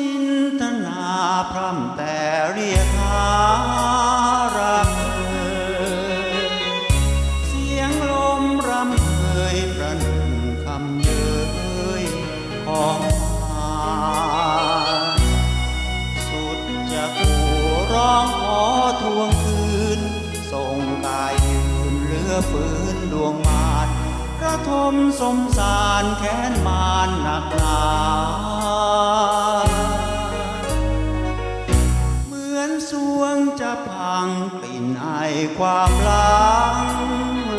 จินตนาพร่ำแต่เรียกหารักเธอ เสียงลมรำเคยประหนึ่งคำเย้ยของมาสุดจะกูร้องขอทวงคืน ส่งกายยืนเลือฝืนดวงมารระทมสมสารแค้นมารหนักหนา พังกลิ่นไอความหลัง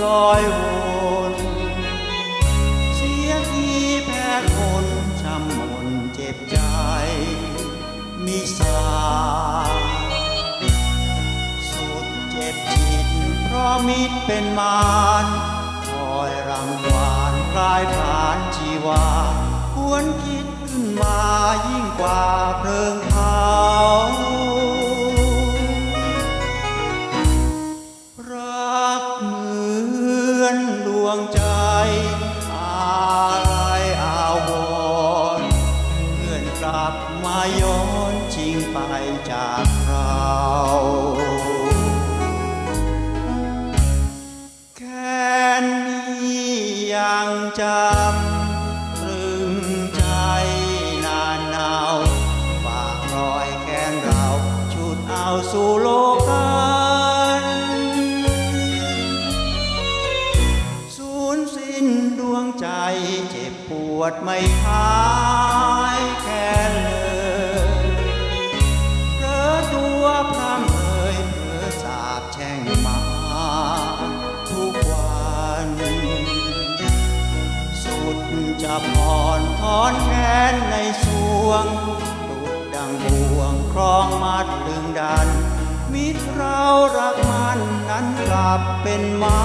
ลอยวนเสียทีแพ้คนช้ำมนเจ็บใจมิสาสุดเจ็บจิต เพราะมิตรเป็นมารคอยรังควานคลายผ่านชีวาควรคิดขึ้นมายิ่งกว่าเพลิ วงใจอะไรอาวรณ์เพื่อนกลับมาย้อนจริงไปจากเราแค่นี้ยังจำ เจ็บปวดไม่หายแค่เลยเพลอตัวพร่ำเอ่ยเพลอสาบแช่งมาทุกวัน สุดจะผ่อนถอนแค้นในสวงดุดดังบ่วงคล้องมัดดึงดันมิตรเรารักมันนั้นกลับเป็นม้